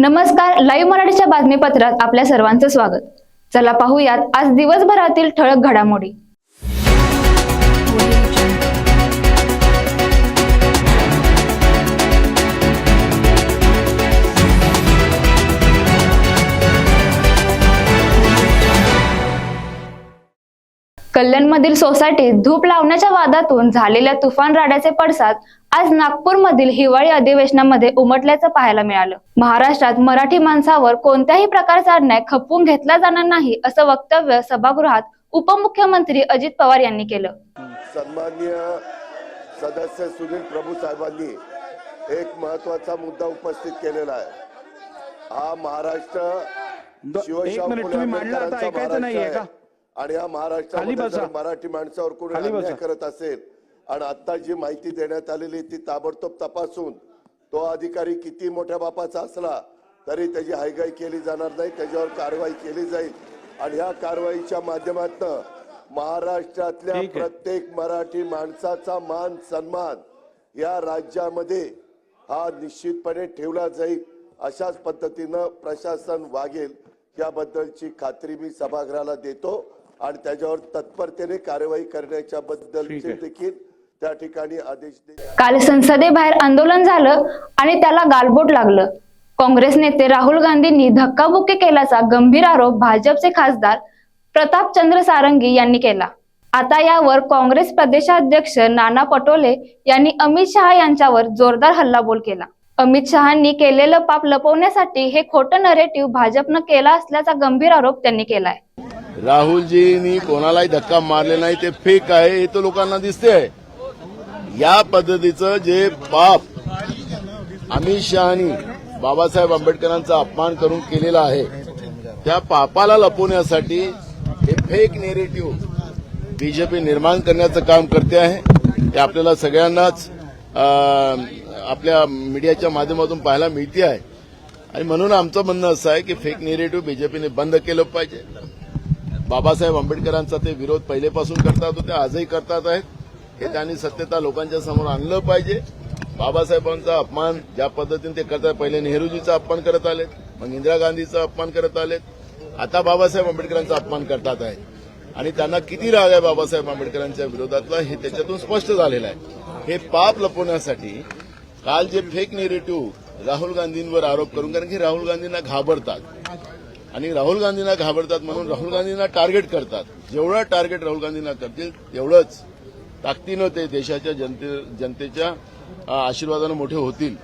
नमस्कार लाईव्ह मराठीच्या बातमीपत्रात आपल्या सर्वांचं स्वागत. चला पाहूयात आज दिवसभरातील ठळक घडामोडी. कल्याणमधील सोसायटीत धूप लावण्याच्या वादातून झालेल्या तुफान राड्याचे पडसाद आज नागपूरमधील हिवाळी अधिवेशनामध्ये उमटल्याचं पाहायला मिळालं महाराष्ट्रात मराठी माणसावर कोणत्याही प्रकारचा अन्याय खपवून घेतला जाणार नाही असं वक्तव्य सभागृहात उपमुख्यमंत्री अजित पवार यांनी केलं सन्माननीय सदस्य सुनील प्रभू साहेबांनी एक महत्त्वाचा मुद्दा उपस्थित केलेला आहे हा महाराष्ट्र द- शिवशाहू एक मिनिट, फुले तुम्ही मांडलं आता आंबेडकरांचा ऐकायचं नाहीये महाराष्ट्र का? आहे. आणि महाराष्ट्रामध्ये बसा. जर मराठी माणसावर कोणी अन्याय. करत असेल आणि आता जी माहिती देण्यात आलेली ती ताबडतोब तपासून तो अधिकारी किती मोठ्या बापाचा असला तरी त्याची हायगाई केली जाणार नाही त्याच्यावर कारवाई केली जाईल आणि ह्या कारवाईच्या माध्यमातून महाराष्ट्रातल्या. प्रत्येक मराठी माणसाचा मान सन्मान या राज्यामध्ये हा निश्चितपणे ठेवला जाईल अशाच पद्धतीनं प्रशासन वागेल याबद्दलची खात्री मी सभागृहाला देतो आणि त्याच्यावर तत्परतेने कारवाई करण्याच्या आहे. देखील त्या ठिकाणी आदेश काल संसदेबाहेर आंदोलन झालं आणि त्याला गालबोट लागलं. काँग्रेस नेते राहुल गांधींनी धक्काबुक्की केल्याचा गंभीर आरोप भाजपचे खासदार प्रतापचंद्र सारंगी यांनी केला. आता यावर काँग्रेस प्रदेशाध्यक्ष नाना पटोले यांनी अमित शहा यांच्यावर जोरदार हल्लाबोल केला. अमित शहांनी केलेलं पाप लपवण्यासाठी हे खोटं नरेटिव्ह भाजपनं केला असल्याचा गंभीर आरोप त्यांनी केलाय. राहुलजींनी कोणालाही धक्का मारले नाही ते फेक आहे हे तर लोकांना दिसते या पद्धतीचं जे पाप अमित शहानी बाबासाहेब आंबेडकरांचा अपमान करून केलेला आहे त्या पापाला लपवण्यासाठी हे फेक नेरेटिव्ह बीजेपी निर्माण करण्याचं काम करते आहे. ते आपल्याला सगळ्यांनाच आपल्या मीडियाच्या माध्यमातून पाहायला मिळते आहे. आणि म्हणून आमचं म्हणणं असं आहे की फेक नेरेटिव्ह बीजेपीने बंद केलं पाहिजे. बाबासाहेब आंबेडकरांचा ते विरोध पहिलेपासून करतात होते आजही करतात आहेत. हे त्यांनी सत्यता लोकांच्या समोर आणलं पाहिजे. बाबासाहेबांचा अपमान ज्या पद्धतीने ते करतात पहिले नेहरूजीचा अपमान करत आलेत मग इंदिरा गांधीचा अपमान करत आलेत. आता बाबासाहेब आंबेडकरांचा अपमान करतात आहे. आणि त्यांना किती राग आहे बाबासाहेब आंबेडकरांच्या विरोधातला हे त्याच्यातून स्पष्ट झालेलं आहे. हे पाप लपवण्यासाठी काल जे फेक नेरेटिव्ह राहुल गांधींवर आरोप करून कारण की राहुल गांधींना घाबरतात. आणि राहुल गांधींना घाबरतात म्हणून राहुल गांधींना टार्गेट करतात. जेवढं टार्गेट राहुल गांधींना करतील तेवढंच ताकदीनं ते देशाच्या जनते जनतेच्या आशीर्वादानं मोठे होतील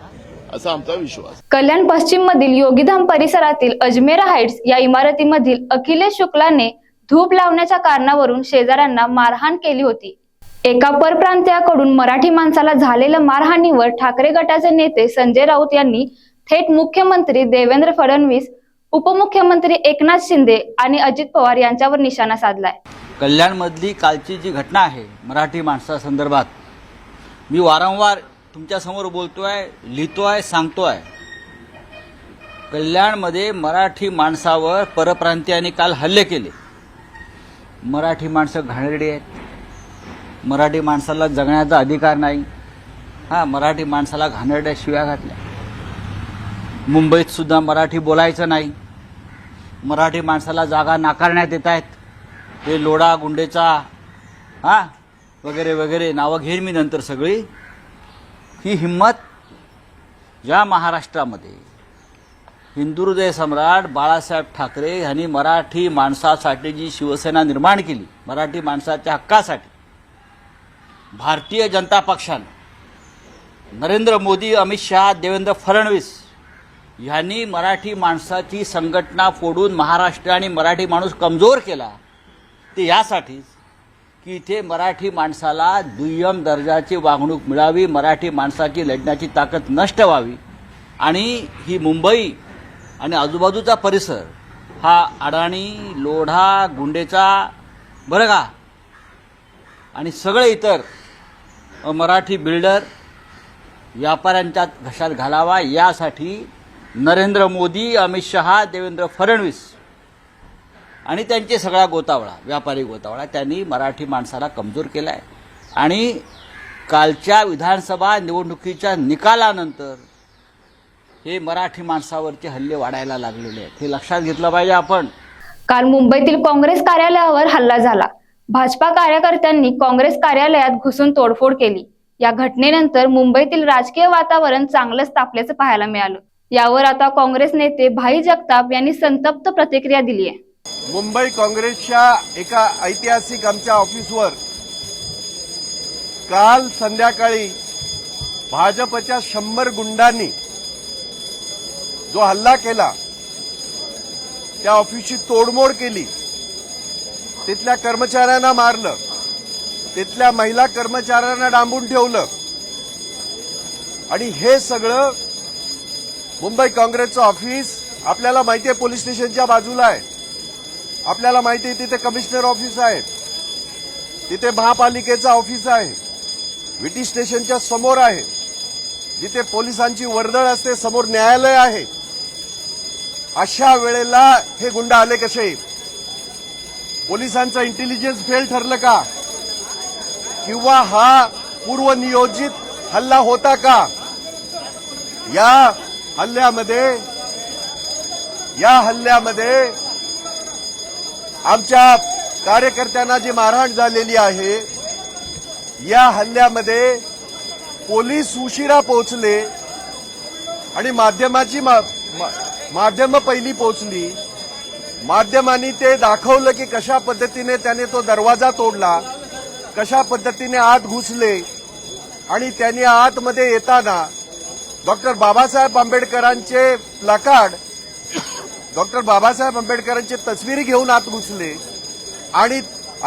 असा आमचा विश्वास. कल्याण पश्चिम मधील योगीधाम परिसरातील अजमेरा हाइट्स या इमारतीमधील अखिलेश शुक्लाने धूप लावण्याच्या कारणावरून शेजाऱ्यांना मारहाण केली होती. एका परप्रांतीयाकडून मराठी माणसाला झालेल्या मारहाणीवर ठाकरे गटाचे नेते संजय राऊत यांनी थेट मुख्यमंत्री देवेंद्र फडणवीस उपमुख्यमंत्री एकनाथ शिंदे आणि अजित पवार यांच्यावर निशाणा साधलाय. कल्याणमधली कालची जी घटना आहे मराठी माणसासंदर्भात मी वारंवार तुमच्यासमोर बोलतो आहे लिहितो आहे सांगतो आहे कल्याणमध्ये मराठी माणसावर परप्रांतीयांनी काल हल्ले केले. मराठी माणसं घाणेरडी आहेत. मराठी माणसाला जगण्याचा अधिकार नाही. हां मराठी माणसाला घाणेरड्या शिव्या घातल्या मुंबईतसुद्धा मराठी बोलायचं नाही. मराठी माणसाला जागा नाकारण्यात येत आहेत. हे लोडा गुंडेचा हा वगैरे वगैरे नावं घेईन मी नंतर सगळी. ही हिंमत या महाराष्ट्रामध्ये. हिंदू हृदय सम्राट बाळासाहेब ठाकरे यांनी मराठी माणसासाठी जी शिवसेना निर्माण केली मराठी माणसाच्या हक्कासाठी भारतीय जनता पक्षानं नरेंद्र मोदी अमित शहा देवेंद्र फडणवीस यांनी मराठी माणसाची संघटना फोडून महाराष्ट्र आणि मराठी माणूस कमजोर केला. ते यासाठीच की इथे मराठी माणसाला दुय्यम दर्जाची वागणूक मिळावी मराठी माणसाची लढण्याची ताकद नष्ट व्हावी. आणि ही मुंबई आणि आजूबाजूचा परिसर हा अडाणी लोढा गुंडेचा बरं का? आणि सगळे इतर मराठी बिल्डर व्यापाऱ्यांच्या घशात घालावा. यासाठी नरेंद्र मोदी अमित शहा देवेंद्र फडणवीस आणि त्यांचे सगळा गोतावळा व्यापारी गोतावळा त्यांनी मराठी माणसाला कमजोर केला आहे आणि कालच्या विधानसभा निवडणुकीच्या निकालानंतर हे मराठी माणसावरचे हल्ले वाढायला लागलेले आहेत. हे लक्षात घेतलं पाहिजे आपण. काल मुंबईतील काँग्रेस कार्यालयावर हल्ला झाला. भाजपा कार्यकर्त्यांनी काँग्रेस कार्यालयात घुसून तोडफोड केली. या घटनेनंतर मुंबईतील राजकीय वातावरण चांगलंच तापल्याचं पाहायला मिळालं. यावर आता काँग्रेस नेते भाई जगताप यांनी संतप्त प्रतिक्रिया दिली आहे. मुंबई काँग्रेसच्या एका ऐतिहासिक आमच्या ऑफिसवर काल संध्याकाळी भाजपच्या शंभर गुंडांनी जो हल्ला केला त्या ऑफिसची तोडमोड केली तिथल्या कर्मचाऱ्यांना मारलं तिथल्या महिला कर्मचाऱ्यांना डांबून ठेवलं. आणि हे सगळं मुंबई काँग्रेसचं ऑफिस आपल्याला माहिती आहे पोलीस स्टेशनच्या बाजूला आहे. आपल्याला माहिती आहे तिथे कमिशनर ऑफिस आहे. तिथे महापालिकेचं ऑफिस आहे. विटी स्टेशनच्या समोर आहे. जिथे पोलिसांची वर्दळ असते समोर न्यायालय आहे. अशा वेळेला हे गुंड आले कसे? पोलिसांचं इंटेलिजन्स फेल ठरलं का? किंवा हा पूर्वनियोजित हल्ला होता का? या हल्ल्यामध्ये या हल्ल्यामध्ये आमच्या कार्यकर्त्यांना जी मारहाण झालेली आहे या हल्ल्यामध्ये पोलीस उशिरा पोहोचले आणि माध्यमाची मा- मा- माध्यम पहिली पोहोचली. माध्यमांनी ते दाखवलं की कशा पद्धतीने त्याने तो दरवाजा तोडला कशा पद्धतीने आत घुसले आणि त्यांनी आतमध्ये येताना डॉक्टर बाबासाहेब आंबेडकरांचे प्लकार्ड डॉक्टर बाबासाहेब आंबेडकरांची तस्वीर घेऊन आत घुसले आणि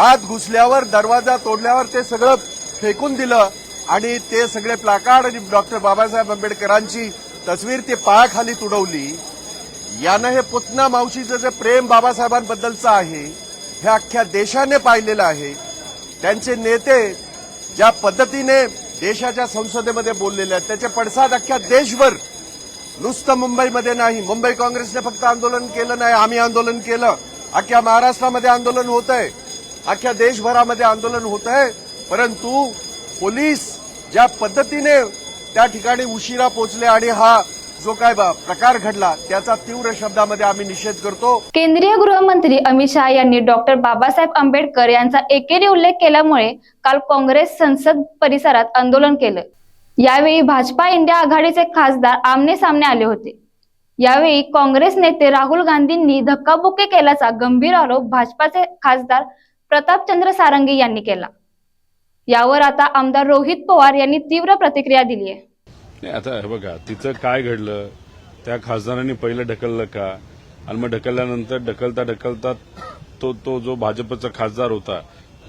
आत घुसल्यावर दरवाजा तोडल्यावर ते सगळं फेकून दिलं आणि ते सगळे प्लाकार्ड आणि डॉक्टर बाबासाहेब आंबेडकरांची तस्वीर ते पायाखाली तुडवली. यानं हे पुतना मावशीचं जे प्रेम बाबासाहेबांबद्दलचं आहे हे अख्ख्या देशाने पाहिलेलं आहे. त्यांचे नेते ज्या पद्धतीने देशाच्या संसदेमध्ये बोललेले आहेत त्याचे पडसाद अख्ख्या देशभर नुसतं मुंबईमध्ये नाही. मुंबई काँग्रेसने फक्त आंदोलन केलं नाही. आम्ही आंदोलन केलं. अख्ख्या महाराष्ट्रामध्ये आंदोलन होत आहे अख्ख्या देशभरामध्ये आंदोलन होत आहे परंतु पोलीस ज्या पद्धतीने त्या ठिकाणी उशिरा पोहोचले आणि हा जो काय बा- प्रकार घडला त्याचा तीव्र शब्दामध्ये आम्ही निषेध करतो. केंद्रीय गृहमंत्री अमित शहा यांनी डॉक्टर बाबासाहेब आंबेडकर यांचा एकेरी उल्लेख केल्यामुळे काल काँग्रेस संसद परिसरात आंदोलन केलं. यावेळी भाजपा इंडिया आघाडीचे खासदार आमने सामने आले होते. यावेळी काँग्रेस नेते राहुल गांधींनी धक्काबुक्की केल्याचा गंभीर आरोप भाजपाचे खासदार प्रतापचंद्र सारंगी यांनी केला. यावर आता आमदार रोहित पवार यांनी तीव्र प्रतिक्रिया दिली आहे. आता हे बघा तिचं काय घडलं? त्या खासदारांनी पहिलं ढकललं का? आणि मग ढकलल्यानंतर ढकलता ढकलता तो तो जो भाजपचा खासदार होता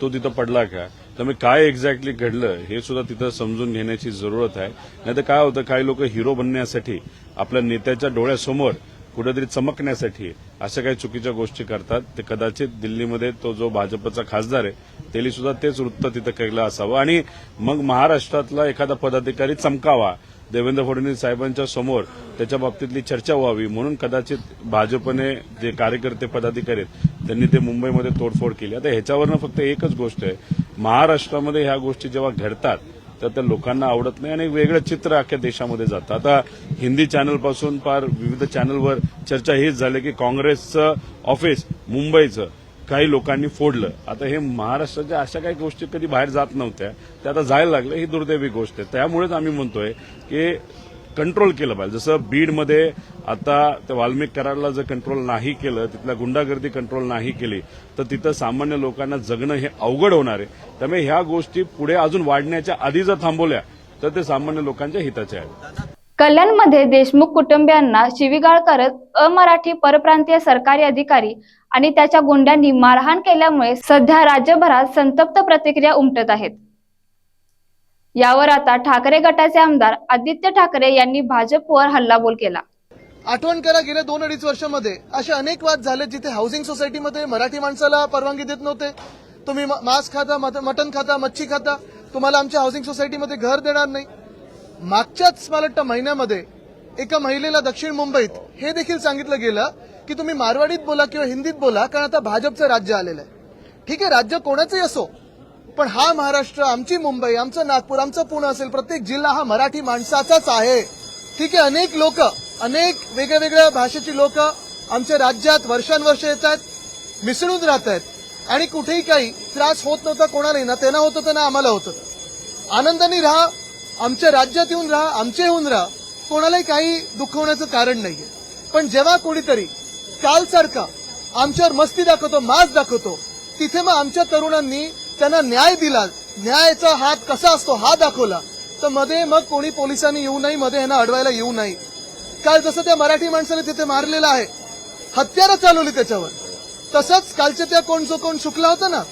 तो तिथं पडला का? तर काय एक्झॅक्टली घडलं हे सुद्धा तिथं समजून घेण्याची जरूरत आहे. नाहीतर काय होतं काही लोक हिरो बनण्यासाठी आपल्या नेत्याच्या डोळ्यासमोर कुठेतरी चमकण्यासाठी अशा काही चुकीच्या गोष्टी करतात. ते कदाचित दिल्लीमध्ये तो जो भाजपचा खासदार आहे त्यांनी सुद्धा तेच वृत्त तिथं केलं असावं. आणि मग महाराष्ट्रातला एखादा पदाधिकारी चमकावा देवेंद्र फडणवीस साहेबांच्या समोर त्याच्या बाबतीतली चर्चा व्हावी म्हणून कदाचित भाजपने जे कार्यकर्ते पदाधिकारी आहेत त्यांनी ते मुंबईमध्ये तोडफोड केली. आता ह्याच्यावरनं फक्त एकच गोष्ट आहे. महाराष्ट्रामध्ये ह्या गोष्टी जेव्हा घडतात तर त्या लोकांना आवडत नाही आणि एक वेगळं चित्र अख्ख्या देशामध्ये जातं. आता हिंदी चॅनलपासून फार विविध चॅनलवर चर्चा हीच झाली की काँग्रेसचं ऑफिस मुंबईचं काही लोकांनी फोडलं. आता हे महाराष्ट्राच्या अशा काही गोष्टी कधी बाहेर जात नव्हत्या त्या आता जायला लागल्या ही दुर्दैवी गोष्ट आहे. त्यामुळेच आम्ही म्हणतोय की कंट्रोल केलं पाहिजे. जसं बीडमध्ये आता त्या वाल्मिक कराडला जर कंट्रोल नाही केलं तिथल्या गुंडागर्दी कंट्रोल नाही केली तर तिथं सामान्य लोकांना जगणं हे अवघड होणार आहे. त्यामुळे ह्या गोष्टी पुढे अजून वाढण्याच्या आधी जर थांबवल्या तर ते सामान्य लोकांच्या हिताचे आहेत. कल्याणमध्ये देशमुख कुटुंबियांना शिवीगाळ करत अमराठी परप्रांतीय सरकारी अधिकारी आणि त्याच्या गुंड्यांनी मारहाण केल्यामुळे सध्या राज्यभरात संतप्त प्रतिक्रिया उमटत आहेत. यावर आता ठाकरे गटाचे आमदार आदित्य ठाकरे यांनी भाजपवर हल्लाबोल केला. आठवण करा गेल्या दोन अडीच वर्षामध्ये असे अनेक वाद झाले जिथे हाऊसिंग सोसायटीमध्ये मराठी माणसाला परवानगी देत नव्हते. तुम्ही मांस खाता मटन मटण खाता मच्छी खाता तुम्हाला आमच्या हाऊसिंग सोसायटीमध्ये घर देणार नाही. मागच्याच मला वाटतं महिन्यामध्ये एका महिलेला दक्षिण मुंबईत हे देखील सांगितलं गेलं की तुम्ही मारवाडीत बोला किंवा हिंदीत बोला कारण आता भाजपचं राज्य आलेलं आहे. ठीक आहे राज्य कोणाचंही असो पण हा महाराष्ट्र आमची मुंबई आमचं नागपूर आमचं पुणे असेल प्रत्येक जिल्हा हा मराठी माणसाचाच आहे. ठीक आहे अनेक लोक अनेक वेगळ्या वेगळ्या भाषेची लोक आमच्या राज्यात वर्षानुवर्ष येत आहेत मिसळून राहत आहेत आणि कुठेही काही त्रास होत नव्हता कोणालाही ना त्यांना होत होतं ना आम्हाला होत होतं. आनंदाने राहा आमच्या राज्यात येऊन राहा आमचे येऊन राहा. कोणालाही काही दुखवण्याचं कारण नाहीये. पण जेव्हा कोणीतरी कालसारखा आमच्यावर मस्ती दाखवतो मास दाखवतो तिथे मग आमच्या तरुणांनी त्यांना न्याय दिला. न्यायाचा हात कसा असतो हा दाखवला. तर मध्ये मग कोणी पोलिसांनी येऊ नाही मध्ये यांना अडवायला येऊ नाही काल जसं त्या मराठी माणसाने तिथे मारलेलं आहे हत्यारं चालवली त्याच्यावर. तसंच कालच्या त्या कोण जो कोण शुकला होता ना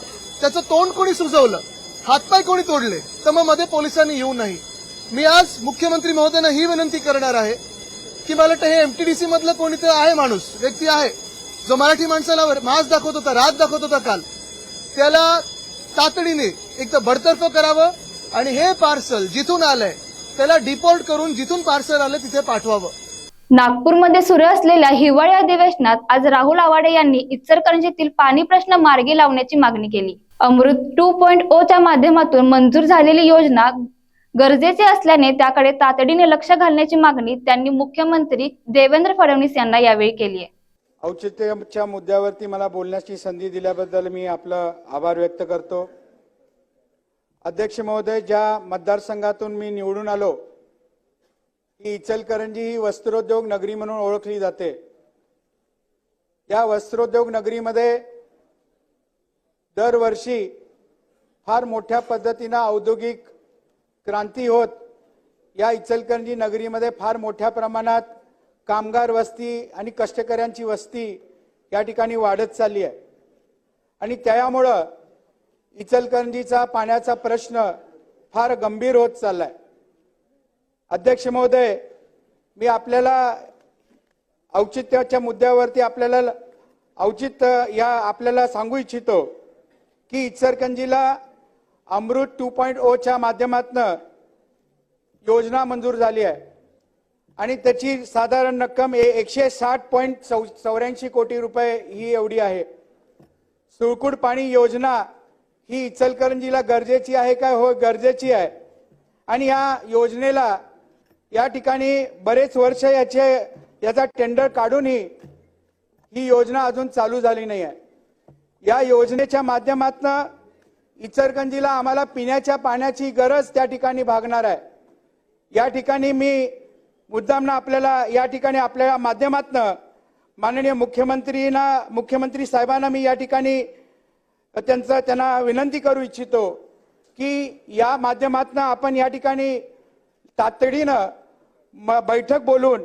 त्याचं तोंड कोणी सुजवलं हातपाय कोणी तोडले तर मग मध्ये पोलिसांनी येऊ नाही मी आज मुख्यमंत्री महोदयांना ही विनंती करणार आहे की मला वाटतं हे एमटीडीसी मधलं कोणीतरी आहे माणूस व्यक्ती आहे जो मराठी माणसाला मास दाखवत होता रात दाखवत होता काल. त्याला तातडीने एक तर बडतर्फ करावं आणि हे पार्सल जिथून आलंय त्याला डिपोर्ट करून जिथून पार्सल आलं तिथे पाठवावं. नागपूरमध्ये सुरू असलेल्या हिवाळी अधिवेशनात आज राहुल आवाडे यांनी इचलकरंजीतील पाणी प्रश्न मार्गी लावण्याची मागणी केली. अमृत टू पॉइंट ओ च्या माध्यमातून मंजूर झालेली योजना गरजेचे असल्याने त्याकडे तातडीने लक्ष घालण्याची मागणी त्यांनी मुख्यमंत्री देवेंद्र फडणवीस यांना यावेळी केली आहे. औचित्याच्या मुद्द्यावरती मला बोलण्याची संधी दिल्याबद्दल मी आपलं आभार व्यक्त करतो. अध्यक्ष महोदय ज्या मतदारसंघातून मी निवडून आलो की इचलकरंजी ही वस्त्रोद्योग नगरी म्हणून ओळखली जाते. या वस्त्रोद्योग नगरीमध्ये दरवर्षी फार मोठ्या पद्धतीनं औद्योगिक क्रांती होत. या इचलकरंजी नगरीमध्ये फार मोठ्या प्रमाणात कामगार वस्ती आणि कष्टकऱ्यांची वस्ती या ठिकाणी वाढत चालली आहे. आणि त्यामुळं इचलकरंजीचा पाण्याचा प्रश्न फार गंभीर होत चाललाय. अध्यक्ष महोदय मी आपल्याला औचित्याच्या मुद्द्यावरती आपल्याला औचित्य या आपल्याला सांगू इच्छितो की इचलकरंजीला अमृत टू पॉईंट ओच्या माध्यमातनं योजना मंजूर झाली आहे. आणि त्याची साधारण रक्कम ए- एकशे साठ पॉईंट चौ चौऱ्याऐंशी कोटी रुपये ही एवढी आहे. सुळकुड पाणी योजना ही इचलकरंजीला गरजेची आहे काय हो गरजेची आहे. आणि या योजनेला या ठिकाणी बरेच वर्ष याचे याचा टेंडर काढूनही ही योजना अजून चालू झाली नाही आहे. या योजनेच्या माध्यमातनं इचलकरंजीला आम्हाला पिण्याच्या पाण्याची गरज त्या ठिकाणी भागणार आहे. या ठिकाणी मी मुद्दामनं आपल्याला या ठिकाणी आपल्या माध्यमातनं माननीय मुख्यमंत्रीना मुख्यमंत्री साहेबांना मी या ठिकाणी त्यांचं त्यांना विनंती करू इच्छितो की या माध्यमातनं आपण या ठिकाणी तातडीनं म- बैठक बोलून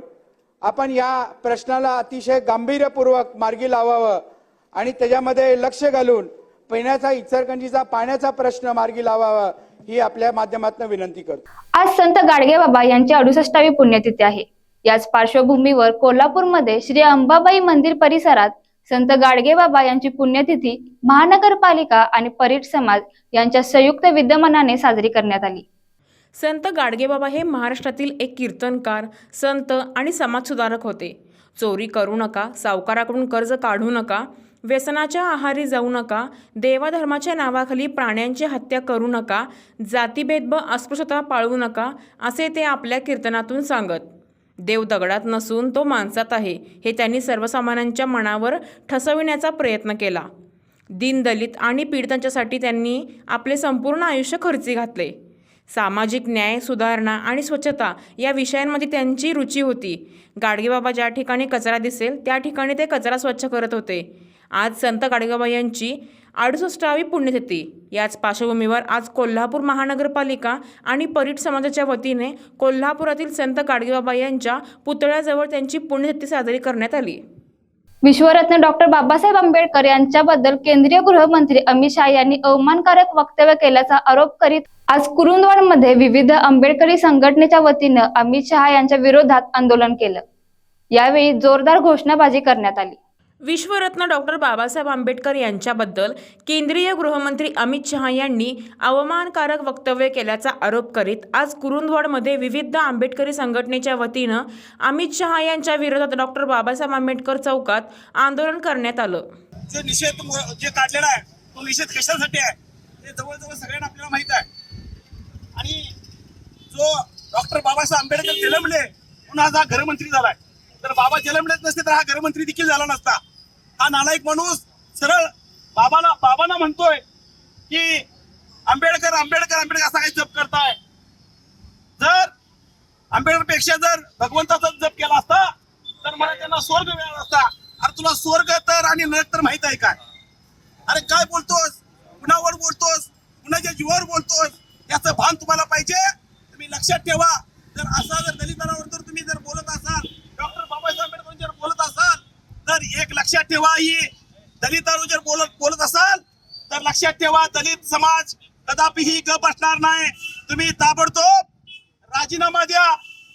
आपण या प्रश्नाला अतिशय गांभीर्यपूर्वक मार्गी लावावं आणि त्याच्यामध्ये लक्ष घालून पिण्याचा इचरकंजीचा पाण्याचा प्रश्न मार्गी लावावा. ही आपल्या माध्यमातून विनंती करतो. आज संत गाडगे बाबा यांची अडुसष्टावी पुण्यतिथी आहे. याच पार्श्वभूमीवर कोल्हापूरमध्ये श्री अंबाबाई मंदिर परिसरात संत गाडगे बाबा यांची पुण्यतिथी महानगरपालिका आणि परीट समाज यांच्या संयुक्त विद्यमानाने साजरी करण्यात आली. संत गाडगेबाबा हे महाराष्ट्रातील एक कीर्तनकार संत आणि समाजसुधारक होते. चोरी करू नका सावकाराकडून कर्ज काढू नका व्यसनाच्या आहारी जाऊ नका देवाधर्माच्या नावाखाली प्राण्यांची हत्या करू नका जातीभेद व अस्पृश्यता पाळू नका असे ते आपल्या कीर्तनातून सांगत. देव दगडात नसून तो माणसात आहे हे त्यांनी सर्वसामान्यांच्या मनावर ठसविण्याचा प्रयत्न केला. दीनदलित आणि पीडितांच्यासाठी त्यांनी आपले संपूर्ण आयुष्य खर्ची घातले. सामाजिक न्याय सुधारणा आणि स्वच्छता या विषयांमध्ये त्यांची रुची होती. गाडगेबाबा ज्या ठिकाणी कचरा दिसेल त्या ठिकाणी ते कचरा स्वच्छ करत होते. आज संत गाडगेबाबा यांची अडुसष्टावी पुण्यतिथी. याच पार्श्वभूमीवर आज कोल्हापूर महानगरपालिका आणि परीट समाजाच्या वतीने कोल्हापुरातील संत गाडगेबाबा यांच्या पुतळ्याजवळ त्यांची पुण्यतिथी साजरी करण्यात आली. विश्वरत्न डॉक्टर बाबासाहेब आंबेडकर यांच्याबद्दल केंद्रीय गृहमंत्री अमित शहा यांनी अवमानकारक वक्तव्य केल्याचा आरोप करीत आज कुरुंदवाडमध्ये विविध आंबेडकरी संघटनेच्या वतीनं अमित शहा यांच्या विरोधात आंदोलन केलं. यावेळी जोरदार घोषणाबाजी करण्यात आली. विश्वरत्न डॉक्टर बाबासाहेब आंबेडकर यांच्याबद्दल केंद्रीय गृहमंत्री अमित शहा यांनी अवमानकारक वक्तव्य केल्याचा आरोप करीत आज कुरुंदवाडमध्ये विविध आंबेडकरी संघटनेच्या वतीनं अमित शहा यांच्या विरोधात डॉक्टर बाबासाहेब आंबेडकर चौकात आंदोलन करण्यात आलं. जो निषेध जे काढलेला आहे तो निषेध कशासाठी आहे ते जवळजवळ सगळ्यांना आपल्याला माहीत आहे. आणि जो डॉक्टर बाबासाहेब आंबेडकर जलमले म्हणून आज हा घरमंत्री झालाय. तर बाबा जलमलेच नसते तर हा घरमंत्री देखील झाला नसता. हा नालायक माणूस सरळ बाबाला बाबांना म्हणतोय की आंबेडकर आंबेडकर आंबेडकर असा काही जप करताय. जर आंबेडकरपेक्षा जर भगवंताचा जप केला असता तर मला त्यांना स्वर्ग मिळाला असता. अरे तुला स्वर्ग तर आणि नरक तर माहीत आहे काय? अरे काय बोलतोस? कुणावर बोलतोस? कुणाच्या जीवावर बोलतोस? याचं भान तुम्हाला पाहिजे? तुम्ही लक्षात ठेवा. जर असा जर दलितांवर जर तुम्ही जर बोलत असाल डॉक्टर बाबासाहेब आंबेडकर जर बोलत असाल तर एक लक्षात ठेवा ही दलितांवर जर बोलत बोलत असाल तर लक्षात ठेवा दलित समाज कदापिही गप असणार नाही. तुम्ही ताबडतोब राजीनामा द्या.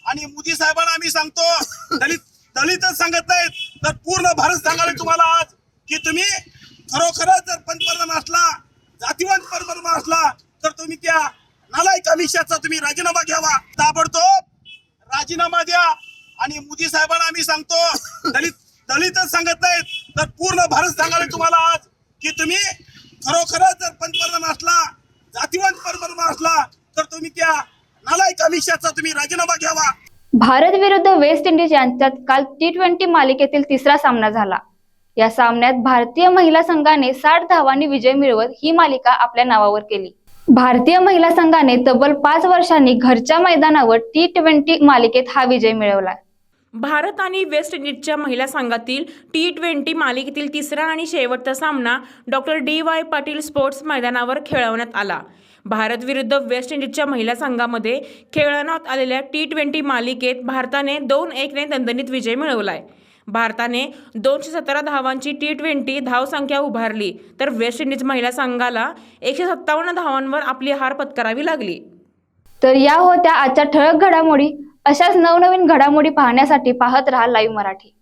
आणि मोदी साहेबांना आम्ही सांगतो दलित दलितच सांगत नाहीत तर पूर्ण भारत सांगाल तुम्हाला आज की तुम्ही खरोखरच जर पंतप्रधान असला जातीवंत पंतप्रधान असला तर तुम्ही त्या नालायक अमिषाचा तुम्ही राजीनामा घ्यावा. ताबडतोब राजीनामा द्या. आणि मोदी साहेबांना आम्ही सांगतो दलित दलितच सांगत नाहीत तर पूर्ण भारत सांगायला तुम्हाला आज की तुम्ही खरोखरच जर पंतप्रधान असला जातीवंत पंतप्रधान असला तर तुम्ही त्या नालायक अमिषाचा तुम्ही राजीनामा घ्यावा. भारत विरुद्ध वेस्ट इंडिज यांच्यात काल टी ट्वेंटी मालिकेतील तिसरा सामना झाला. या सामन्यात भारतीय महिला संघाने साठ धावांनी विजय मिळवत ही मालिका आपल्या नावावर केली. भारतीय महिला संघाने तब्बल पाच वर्षांनी घरच्या मैदानावर टी ट्वेंटी मालिकेत हा विजय मिळवला. भारत आणि वेस्ट इंडिजच्या महिला संघातील टी ट्वेंटी मालिकेतील तिसरा आणि शेवटचा सामना doctor D Y Patil sports मैदानावर खेळवण्यात आला. भारत विरुद्ध वेस्ट इंडिजच्या महिला संघामध्ये खेळवण्यात आलेल्या टी ट्वेंटी मालिकेत भारताने दोन एकने दणदणीत विजय मिळवलाय. भारताने दोनशे सतरा धावांची टी ट्वेंटी धावसंख्या उभारली तर वेस्ट इंडिज महिला संघाला एकशे सत्तावन्न धावांवर आपली हार पत्करावी लागली. तर या होत्या आजच्या ठळक घडामोडी. अशाच नवनवीन घडामोडी पाहण्यासाठी पाहत राहा लाईव्ह मराठी.